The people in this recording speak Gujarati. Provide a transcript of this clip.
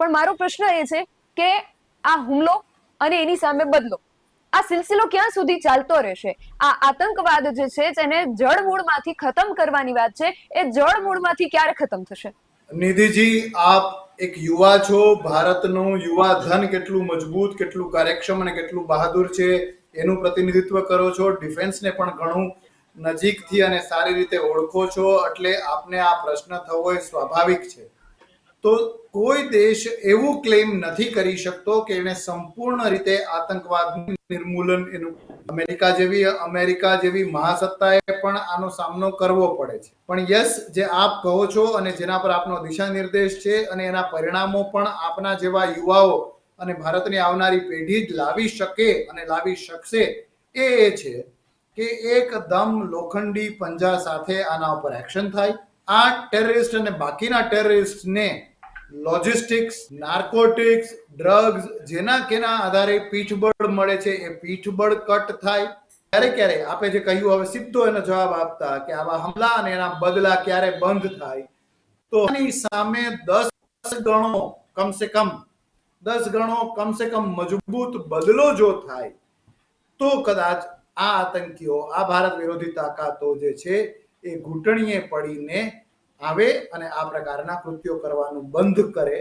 પણ મારો પ્રશ્ન એ છે કે આ હુમલો અને એની સામે બદલો, આ સિલસિલો ક્યાં સુધી ચાલતો રહેશે? આ આતંકવાદ જે છે તેને જળમૂળમાંથી ખતમ કરવાની વાત છે, એ જળમૂળમાંથી ક્યારે ખતમ થશે? નિધિજી, આપ એક યુવા છો, ભારતનું યુવા ધન કેટલું મજબૂત, કેટલું કાર્યક્ષમ અને કેટલું બહાદુર છે એનું પ્રતિનિધિત્વ કરો છો, ડિફેન્સને પણ ઘણું નજીકથી અને સારી રીતે ઓળખો છો, એટલે આપને આ પ્રશ્ન થવો એ સ્વાભાવિક છે. તો કોઈ દેશ એવું ક્લેમ નથી કરી શકતો કે એને સંપૂર્ણ રીતે આતંકવાદનું નિર્મૂલન એનું અમેરિકા જેવી અમેરિકા જેવી મહાસત્તાએ પણ આનો સામનો કરવો પડે છે. પણ યસ, જે આપ કહો છો અને જેના પર આપનો દિશા નિર્દેશ છે અને એના પરિણામો પણ આપના જેવા યુવાઓ અને ભારતની આવનારી પેઢી જ લાવી શકે અને લાવી શકશે એ એ છે કે એકદમ લોખંડી પંજા સાથે આના ઉપર એક્શન થાય. આ ટેરરિસ્ટ અને બાકીના ટેરરિસ્ટને લોજિસ્ટિક્સ, નાર્કોટિક્સ, ડ્રગ્સ જેના કેના આધારે પીઠબળ મળે છે એ પીઠબળ કટ થાય. ક્યારે ક્યારે? આપે જે કહ્યું, હવે સીધો એનો જવાબ આપતા કે આવા હમલા અને એના બદલા ક્યારે બંધ થાય. તો સામે દસ ગણો કમસે કમ, દસ ગણો કમસે કમ મજબૂત બદલો જો થાય, તો કદાચ આ આતંકીઓ, આ ભારત વિરોધી તાકાતો જે છે એ ઘૂંટણીએ પડીને આવે અને આ પ્રકારના કૃત્યો કરવાનું બંધ કરે